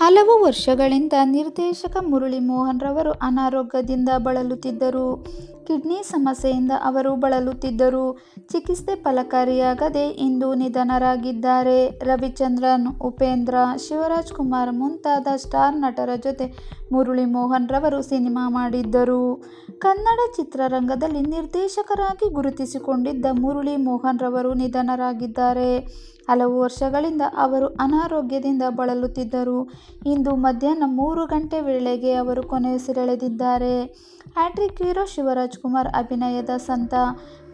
ಹಲವು ವರ್ಷಗಳಿಂದ ನಿರ್ದೇಶಕ ಮುರಳಿ ಮೋಹನ್ ರವರು ಅನಾರೋಗ್ಯದಿಂದ ಬಳಲುತ್ತಿದ್ದರು. ಕಿಡ್ನಿ ಸಮಸ್ಯೆಯಿಂದ ಅವರು ಬಳಲುತ್ತಿದ್ದರು. ಚಿಕಿತ್ಸೆ ಫಲಕಾರಿಯಾಗದೆ ಇಂದು ನಿಧನರಾಗಿದ್ದಾರೆ. ರವಿಚಂದ್ರನ್, ಉಪೇಂದ್ರ, ಶಿವರಾಜ್ ಕುಮಾರ್ ಮುಂತಾದ ಸ್ಟಾರ್ ನಟರ ಜೊತೆ ಮುರುಳಿ ಮೋಹನ್ ರವರು ಸಿನಿಮಾ ಮಾಡಿದ್ದರು. ಕನ್ನಡ ಚಿತ್ರರಂಗದಲ್ಲಿ ನಿರ್ದೇಶಕರಾಗಿ ಗುರುತಿಸಿಕೊಂಡಿದ್ದ ಮುರುಳಿ ಮೋಹನ್ ರವರು ನಿಧನರಾಗಿದ್ದಾರೆ. ಹಲವು ವರ್ಷಗಳಿಂದ ಅವರು ಅನಾರೋಗ್ಯದಿಂದ ಬಳಲುತ್ತಿದ್ದರು. ಇಂದು ಮಧ್ಯಾಹ್ನ ಮೂರು ಗಂಟೆ ವೇಳೆಗೆ ಅವರು ಕೊನೆಯುಸಿರೆಳೆದಿದ್ದಾರೆ. ಹ್ಯಾಟ್ರಿಕ್ ಹೀರೋ ಶಿವರಾಜಕುಮಾರ್ ಅಭಿನಯದ ಸಂತ,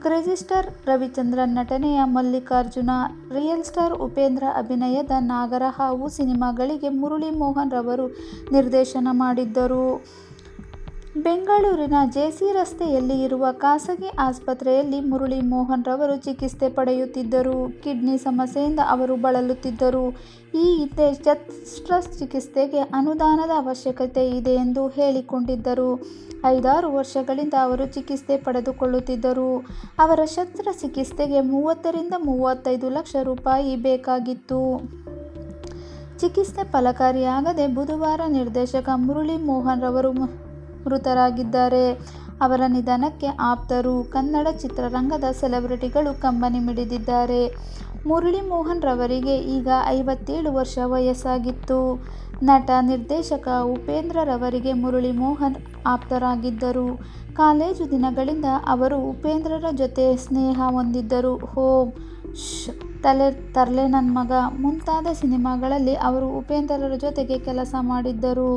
ಕ್ರೇಜಿ ಸ್ಟಾರ್ ರವಿಚಂದ್ರನ್ ನಟನೆಯ ಮಲ್ಲಿಕಾರ್ಜುನ, ರಿಯಲ್ ಸ್ಟಾರ್ ಉಪೇಂದ್ರ ಅಭಿನಯದ ನಾಗರಹಾವು ಸಿನಿಮಾಗಳಿಗೆ ಮುರಳಿ ಮೋಹನ್ ರವರು ನಿರ್ದೇಶನ ಮಾಡಿದ್ದರು. ಬೆಂಗಳೂರಿನ ಜೆಸಿ ರಸ್ತೆಯಲ್ಲಿ ಇರುವ ಖಾಸಗಿ ಆಸ್ಪತ್ರೆಯಲ್ಲಿ ಮುರಳಿ ಮೋಹನ್ ರವರು ಚಿಕಿತ್ಸೆ ಪಡೆಯುತ್ತಿದ್ದರು. ಕಿಡ್ನಿ ಸಮಸ್ಯೆಯಿಂದ ಅವರು ಬಳಲುತ್ತಿದ್ದರು. ಈ ಹಿಂದೆ ಶಸ್ತ್ರಚಿಕಿತ್ಸೆಗೆ ಅನುದಾನದ ಅವಶ್ಯಕತೆ ಇದೆ ಎಂದು ಹೇಳಿಕೊಂಡಿದ್ದರು. ಐದಾರು ವರ್ಷಗಳಿಂದ ಅವರು ಚಿಕಿತ್ಸೆ ಪಡೆದುಕೊಳ್ಳುತ್ತಿದ್ದರು. ಅವರ ಶಸ್ತ್ರಚಿಕಿತ್ಸೆಗೆ ಮೂವತ್ತರಿಂದ ಮೂವತ್ತೈದು ಲಕ್ಷ ರೂಪಾಯಿ ಬೇಕಾಗಿತ್ತು. ಚಿಕಿತ್ಸೆ ಫಲಕಾರಿಯಾಗದೆ ಬುಧವಾರ ನಿರ್ದೇಶಕ ಮುರಳಿ ಮೋಹನ್ ರವರು ಮೃತರಾಗಿದ್ದಾರೆ. ಅವರ ನಿಧನಕ್ಕೆ ಆಪ್ತರು, ಕನ್ನಡ ಚಿತ್ರರಂಗದ ಸೆಲೆಬ್ರಿಟಿಗಳು ಕಂಬನಿ ಮಿಡಿದಿದ್ದಾರೆ. ಮುರಳಿ ಮೋಹನ್ ರವರಿಗೆ ಈಗ ಐವತ್ತೇಳು ವರ್ಷ ವಯಸ್ಸಾಗಿತ್ತು. ನಟ, ನಿರ್ದೇಶಕ ಉಪೇಂದ್ರ ರವರಿಗೆ ಮುರಳಿ ಮೋಹನ್ ಆಪ್ತರಾಗಿದ್ದರು. ಕಾಲೇಜು ದಿನಗಳಿಂದ ಅವರು ಉಪೇಂದ್ರರ ಜೊತೆ ಸ್ನೇಹ ಹೊಂದಿದ್ದರು. ಹೋಮ್ ಶ್, ತರ್ಲೆ ನನ್ನ ಮಗ ಮುಂತಾದ ಸಿನಿಮಾಗಳಲ್ಲಿ ಅವರು ಉಪೇಂದ್ರರ ಜೊತೆಗೆ ಕೆಲಸ ಮಾಡಿದ್ದರು.